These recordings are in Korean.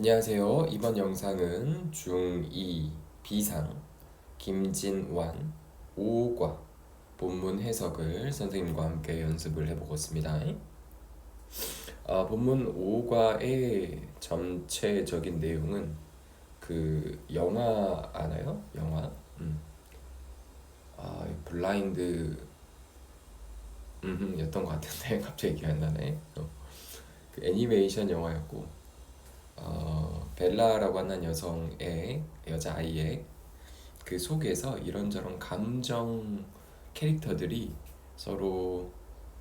안녕하세요. 이번 영상은 중2 비상 김진완 5과 본문 해석을 선생님과 함께 연습을 해보겠습니다. 아, 본문 5과의 전체적인 내용은 그 영화 아나요? 영화? 음. 아, 블라인드 음, 였던 것 같은데 갑자기 기억 안 나네. 어. 그 애니메이션 영화였고 어, 벨라라고 하는 여성의 여자 아이의 그 속에서 이런저런 감정 캐릭터들이 서로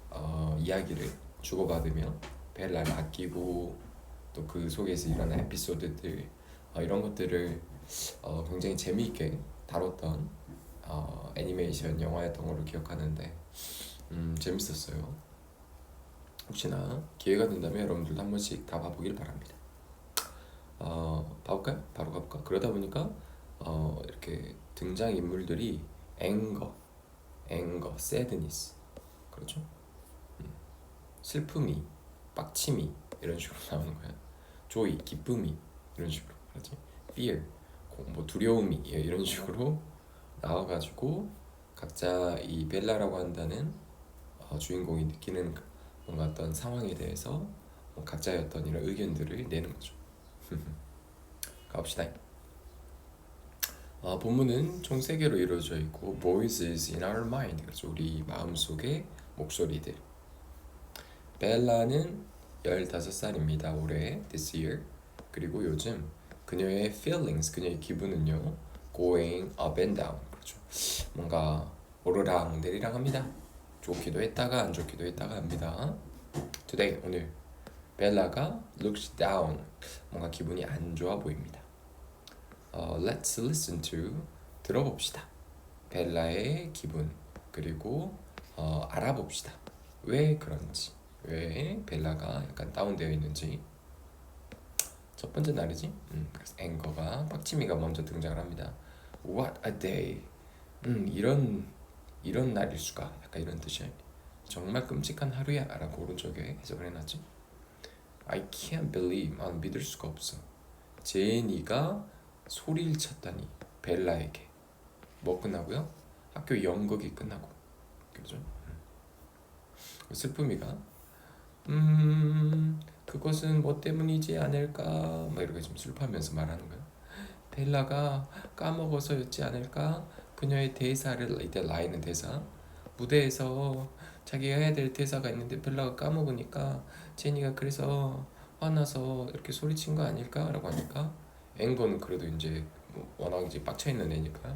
어, 이야기를 주고받으며 벨라를 아끼고 또 그 속에서 일어난 에피소드들 어, 이런 것들을 어, 굉장히 재미있게 다뤘던 어, 애니메이션 영화였던 걸로 기억하는데 음, 재밌었어요. 혹시나 기회가 된다면 여러분들도 한 번씩 다 봐보길 바랍니다. 어, 봐볼까요? 바로 가볼까? 그러다 보니까 어, 이렇게 등장 인물들이 앵거, 앵거, sadness, 그렇죠? 음. 슬픔이, 빡침이 이런 식으로 나오는 거야. 조이, 기쁨이 이런 식으로, 그렇지? fear, 뭐 두려움이 예, 이런 식으로 나와가지고 각자 이 벨라라고 한다는 어, 주인공이 느끼는 뭔가 어떤 상황에 대해서 뭐 각자의 어떤 이런 의견들을 내는 거죠. 가봅시다. 어, 본문은 총 3개로 이루어져 있고 Voices in our mind 그래서 우리 마음 속의 목소리들 벨라는 15살입니다. 올해 this year 그리고 요즘 그녀의 feelings 그녀의 기분은요 going up and down 그렇죠. 뭔가 오르락 내리락 합니다. 좋기도 했다가 안 좋기도 했다가 합니다. today 오늘 벨라가 looks down 뭔가 기분이 안 좋아 보입니다. 어, let's listen to 들어봅시다. 벨라의 기분 그리고 어, 알아봅시다. 왜 그런지 왜 벨라가 약간 다운되어 있는지 첫 번째 날이지. 음, 그래서 앵거가 빡치미가 먼저 등장을 합니다. What a day. 음, 이런 이런 날일 수가. 약간 이런 뜻이야. 정말 끔찍한 하루야라고 오른쪽에 해석을 해놨지. I can't believe 난 믿을 수가 없어. 제니가 소리를 쳤다니 벨라에게. 뭐 끝나고요? 학교 연극이 끝나고. 그죠? 음. 슬픔이가 음 그것은 뭐 때문이지 않을까? 막 이렇게 좀 슬퍼하면서 말하는 거야 벨라가 까먹어서였지 않을까? 그녀의 대사를 이때 라인은 대사. 무대에서 자기가 해야 될 대사가 있는데 벨라가 까먹으니까 제니가 그래서 화나서 이렇게 소리친 거 아닐까라고 하니까 앵거는 그래도 이제 뭐 워낙 이제 빡쳐 있는 애니까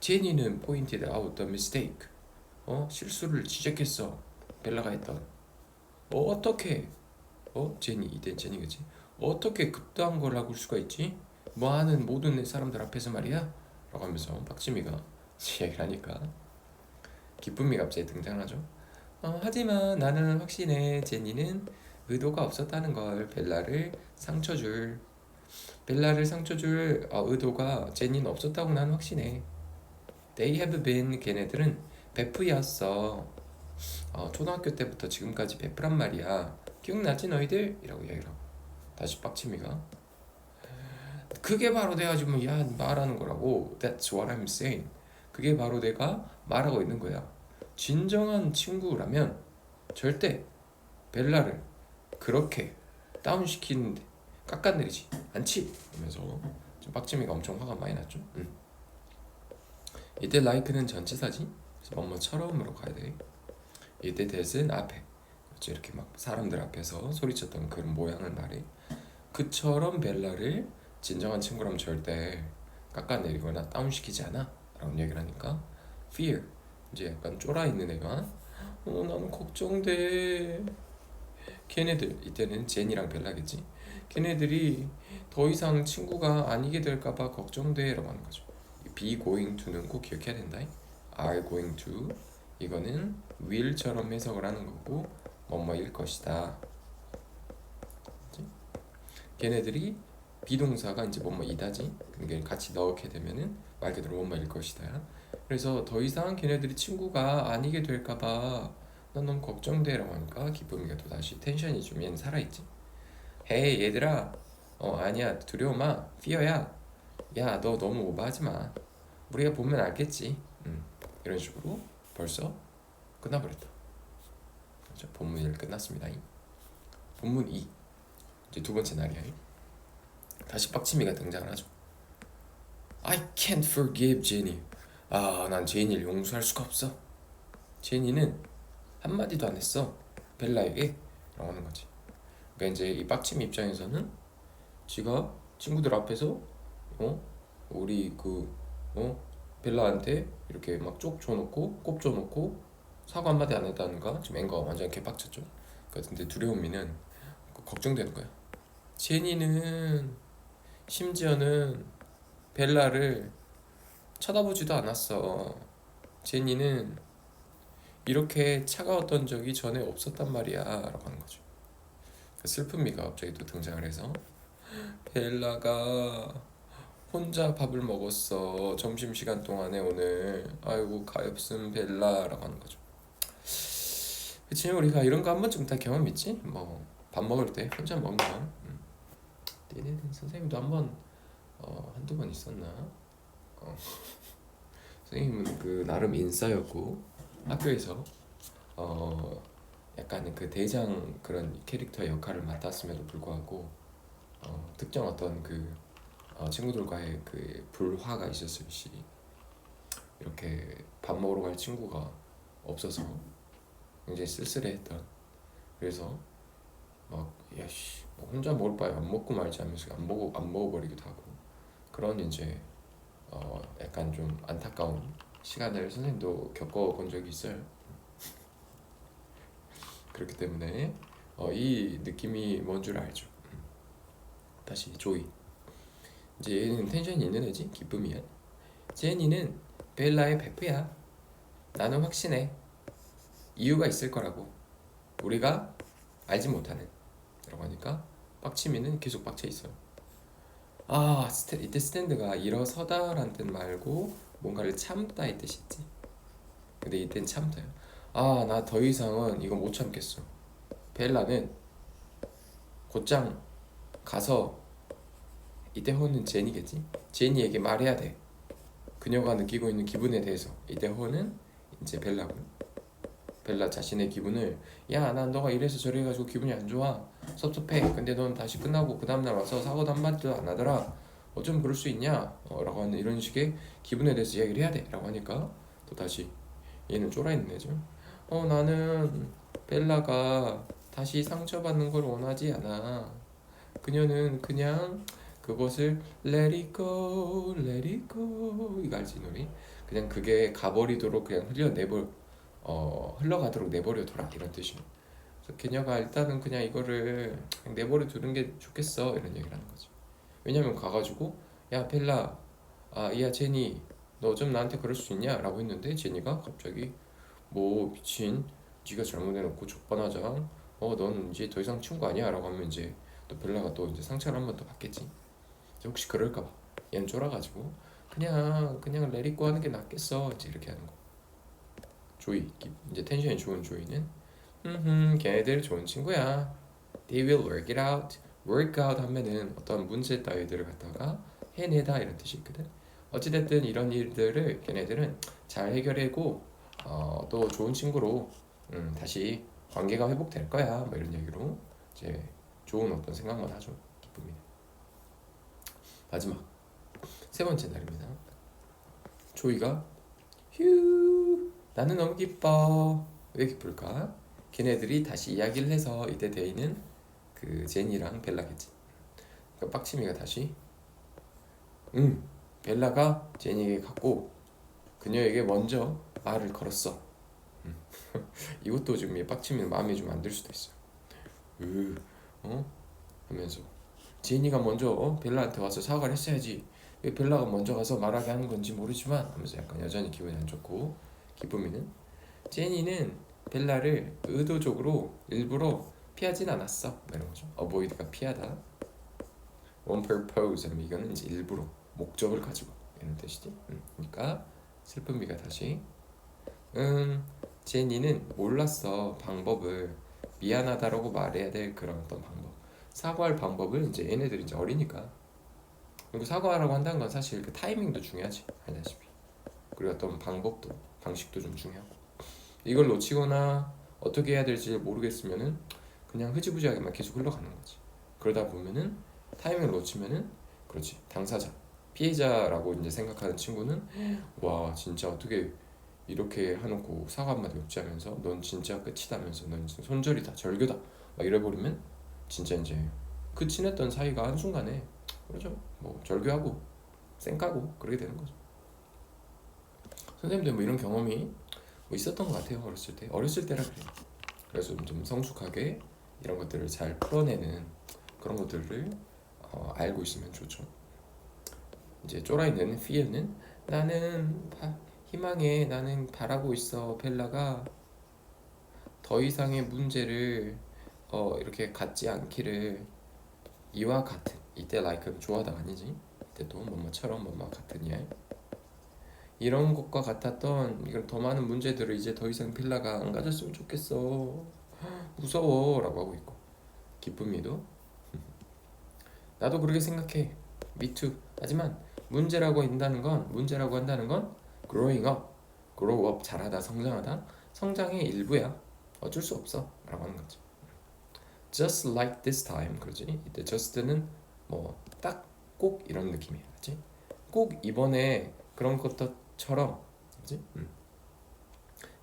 제니는 포인티드 아웃 더 미스테이크 어? 실수를 지적했어. 벨라가 했던. 어 어떻게 어? 제니 이때 제니 그지 어떻게 그딴 걸 하고 수가 있지? 뭐 하는 모든 사람들 앞에서 말이야? 라고 하면서 박지미가 얘기를 하니까 기쁨이 갑자기 등장하죠 어, 하지만 나는 확신해 제니는 의도가 없었다는 걸 벨라를 상처 줄 벨라를 상처 줄 어, 의도가 제니는 없었다고 나는 확신해. They have been 걔네들은 베프였어. 어, 초등학교 때부터 지금까지 베프란 말이야. 기억나지 너희들? 이라고 이야기를 하고 다시 빡치미가 그게 바로 내가 지금 야 말하는 거라고 That's what I'm saying 그게 바로 내가 말하고 있는 거야 진정한 친구라면 절대 벨라를 그렇게 다운시키는데 깎아내리지 않지 이러면서 좀 빡지미가 엄청 화가 많이 났죠. 음. 이때 라이크는 전치사지 뭐뭐처럼으로 가야 돼. 이때 대은 앞에 그렇죠. 이렇게 막 사람들 앞에서 소리쳤던 그런 모양을 말해 그처럼 벨라를 진정한 친구라면 절대 깎아내리거나 다운시키지 않아 라고 얘기를 하니까 fear 이제 약간 쫄아 있는 애가. 어 나는 걱정돼. 걔네들 이때는 제니랑 벨라겠지? 걔네들이 더 이상 친구가 아니게 될까봐 걱정돼 라고 하는 거죠. be going to는 꼭 기억해야 된다. Are going to. 이거는 will처럼 해석을 하는 거고 뭐뭐일 것이다? 걔네들이 비동사가 이제 뭐뭐이다지. 그러니까 같이 넣게 되면은 말 그대로 뭐뭐일 것이다 그래서 더 이상 걔네들이 친구가 아니게 될까봐 난 너무 걱정돼 라고 하니까 기쁨이가 또 다시 텐션이 좀 얘는 살아있지. 헤이 얘들아. 어 아니야. 두려움아. fear야. 야 너 너무 오버하지 마. 우리가 보면 알겠지. 음, 이런 식으로 벌써 끝나버렸다. 그렇죠? 본문 1 끝났습니다. 본문 2 이제 두 번째 날이야 다시 빡치미가 등장을 하죠. I can't forgive Jenny 아 난 제니를 용서할 수가 없어. 제니는 한마디도 안 했어. 벨라에게 라고 하는 거지. 그러니까 이제 이 빡침 입장에서는 지가 친구들 앞에서 어? 우리 그 어? 벨라한테 이렇게 막 쪽 줘놓고 꼽 줘놓고 사과 한마디 안 했다는가? 지금 앵가 완전 개빡쳤죠. 그러니까 근데 두려움이는 그 걱정되는 거야. 제니는 심지어는 벨라를 쳐다보지도 않았어. 제니는 이렇게 차가웠던 적이 전에 없었단 말이야 라고 하는 거죠. 그 슬픔이가 갑자기 또 등장을 해서 벨라가 혼자 밥을 먹었어. 점심시간 동안에 오늘. 아이고 가엾은 벨라 라고 하는 거죠. 그치 우리가 이런 거 한 번쯤 다 경험 있지? 뭐 밥 먹을 때 혼자 먹는 거. 음. 네네 선생님도 한 번 어, 한두 번 있었나 어. 선생님은 그 나름 인싸였고 학교에서 어 약간 그 대장 그런 캐릭터 역할을 맡았음에도 불구하고 어, 특정 어떤 그 어, 친구들과의 그 불화가 있었을 시 이렇게 밥 먹으러 갈 친구가 없어서 굉장히 쓸쓸해했던 그래서 막 야씨 뭐 혼자 먹을 바에 안 먹고 말지 하면서 안 먹어 안 먹어버리기도 하고 그런 이제 어 약간 좀 안타까운 시간을 선생님도 겪어본 적이 있어요. 그렇기 때문에 어, 이 느낌이 뭔 줄 알죠. 다시 조이. 이제 얘는 텐션이 있는 애지 기쁨이야. 제니는 벨라의 베프야. 나는 확신해. 이유가 있을 거라고. 우리가 알지 못하는. 라고 하니까 빡치미는 계속 빡쳐 있어요. 아 스탠, 이때 스탠드가 일어서다라는 뜻 말고 뭔가를 참다의 뜻이지. 근데 이땐 참다요. 아 나 더 이상은 이거 못 참겠어. 벨라는 곧장 가서 이때 호는 제니겠지. 제니에게 말해야 돼. 그녀가 느끼고 있는 기분에 대해서 이때 호는 이제 벨라고. 벨라 자신의 기분을 야 난 너가 이래서 저래 가지고 기분이 안 좋아. 섭섭해. 근데 넌 다시 끝나고 그 다음날 와서 사고도 한마디도 안 하더라. 어쩜 그럴 수 있냐? 어, 라고 하는 이런 식의 기분에 대해서 이야기를 해야 돼. 라고 하니까 또 다시 얘는 쫄아있는 애죠 어 나는 벨라가 다시 상처받는 걸 원하지 않아. 그녀는 그냥 그것을 let it go let it go. 이거 알지 이 노래? 그냥 그게 가버리도록 그냥 흘려내버 어 흘러가도록 내버려 둬라. 이런 뜻이에요. 그래서 그녀가 일단은 그냥 이거를 그냥 내버려 두는 게 좋겠어. 이런 얘기를 하는 거지 왜냐면 가가지고 야 벨라 아야 제니 너 좀 나한테 그럴 수 있냐? 라고 했는데 제니가 갑자기 뭐 미친. 네가 잘못해놓고 족반하장 어넌 이제 더 이상 친구 아니야? 라고 하면 이제 또 벨라가 또 이제 상처를 한 번 더 받겠지. 혹시 그럴까봐. 얘는 쫄아가지고 그냥 그냥 내리고 하는 게 낫겠어. 이제 이렇게 하는 거 조이 이제 텐션이 좋은 조이는 음 걔네들 좋은 친구야. They will work it out. Work out 하면은 어떤 문제 따위들을 갖다가 해내다 이런 뜻이 있거든. 어찌됐든 이런 일들을 걔네들은 잘 해결하고 어, 또 좋은 친구로 음, 다시 관계가 회복될 거야. 뭐 이런 얘기로 이제 좋은 어떤 생각만 하죠. 기쁩니다. 마지막. 세 번째 날입니다. 조이가 휴 나는 너무 기뻐. 왜 기쁠까? 걔네들이 다시 이야기를 해서 이때 데이는 그 제니랑 벨라겠지. 그러니까 빡치미가 다시 응 벨라가 제니에게 갔고 그녀에게 먼저 말을 걸었어. 음. 이것도 지금 이 빡치미는 마음에 좀안 들 수도 있어. 으, 어? 하면서. 제니가 먼저 어? 벨라한테 와서 사과를 했어야지. 왜 벨라가 먼저 가서 말하게 하는 건지 모르지만 하면서 약간 여전히 기분이 안 좋고 기쁨이는? 제니는 벨라를 의도적으로 일부러 피하진 않았어. 뭐 이런 거죠. avoid가 피하다. On purpose. 이거는 이제 일부러 목적을 가지고 이런 뜻이지? 음, 그러니까 슬픔이가 다시. 음 제니는 몰랐어. 방법을. 미안하다라고 말해야 될 그런 어떤 방법. 사과할 방법을 이제 얘네들이 이제 어리니까. 그리고 사과하라고 한다는 건 사실 그 타이밍도 중요하지. 알다시피. 그리고 어떤 방법도 방식도 좀 중요하고. 이걸 놓치거나 어떻게 해야 될지 모르겠으면은 그냥 흐지부지하게만 계속 흘러가는 거지. 그러다 보면은 타이밍을 놓치면은 그렇지. 당사자 피해자라고 이제 생각하는 친구는 와 진짜 어떻게 이렇게 해놓고 사과 한마디 없지 하면서 넌 진짜 끝이다면서 넌 진짜 손절이다 절교다 막 이래버리면 진짜 이제 그 친했던 사이가 한순간에 그렇죠. 뭐 절교하고 쌩까고 그러게 되는 거죠 선생님들 뭐 이런 경험이 뭐 있었던 것 같아요 어렸을 때. 어렸을 때라 그래요. 그래서 좀, 좀 성숙하게 이런 것들을 잘 풀어내는 그런 것들을 어, 알고 있으면 좋죠. 이제 쫄아있는 피에는 나는 바, 희망해 나는 바라고 있어 벨라가. 더 이상의 문제를 어, 이렇게 갖지 않기를 이와 같은 이때 like는 좋아하다 아니지? 이때 또 뭐뭐처럼 뭐뭐 같은 일 이런 것과 같았던 이런 더 많은 문제들을 이제 더 이상 벨라가 안 가졌으면 좋겠어. 무서워 라고 하고 있고. 기쁨이도. 나도 그렇게 생각해. Too. 하지만 문제라고 한다는 건 문제라고 한다는 건 growing up. grow up 자라다 성장하다. 성장의 일부야. 어쩔 수 없어 라고 하는 거지. Just like this time. 그러지? 이때 just는 뭐 딱 꼭 이런 느낌이야. 그렇지 꼭 이번에 그런 것 처럼 그렇지? 음.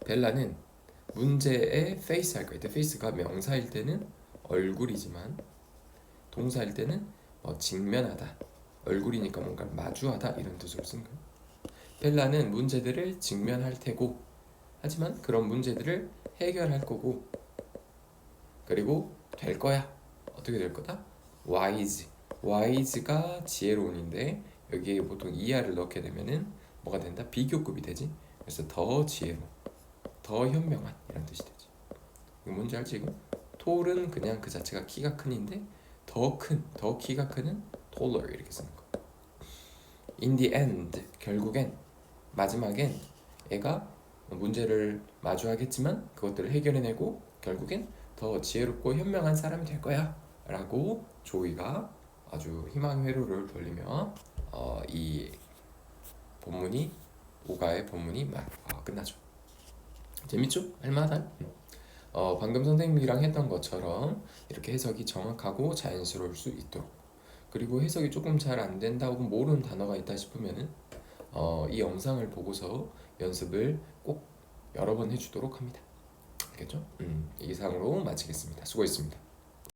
벨라는 문제에 face 할 거야 이때 face가 명사일 때는 얼굴이지만 동사일 때는 어, 직면하다 얼굴이니까 뭔가 마주하다 이런 뜻으로 쓴 거야 벨라는 문제들을 직면할 테고 하지만 그런 문제들을 해결할 거고 그리고 될 거야. 어떻게 될 거다? wise. wise가 지혜로운인데 여기에 보통 이하를 넣게 되면은 뭐가 된다? 비교급이 되지 그래서 더 지혜로 더 현명한 이런 뜻이 되지 이거 뭔지 알지 지금? 톨은 그냥 그 자체가 키가 큰인데 더 큰, 더 키가 크는 taller 이렇게 쓰는 거 in the end 결국엔 마지막엔 애가 문제를 마주하겠지만 그것들을 해결해내고 결국엔 더 지혜롭고 현명한 사람이 될 거야 라고 조이가 아주 희망 회로를 돌리며 어, 이 본문이 오가의 본문이 막 어, 끝나죠 재밌죠? 할만한 어, 방금 선생님이랑 했던 것처럼 이렇게 해석이 정확하고 자연스러울 수 있도록 그리고 해석이 조금 잘 안 된다 혹은 모르는 단어가 있다 싶으면은 어, 이 영상을 보고서 연습을 꼭 여러 번 해주도록 합니다. 알겠죠? 음, 이상으로 마치겠습니다. 수고했습니다.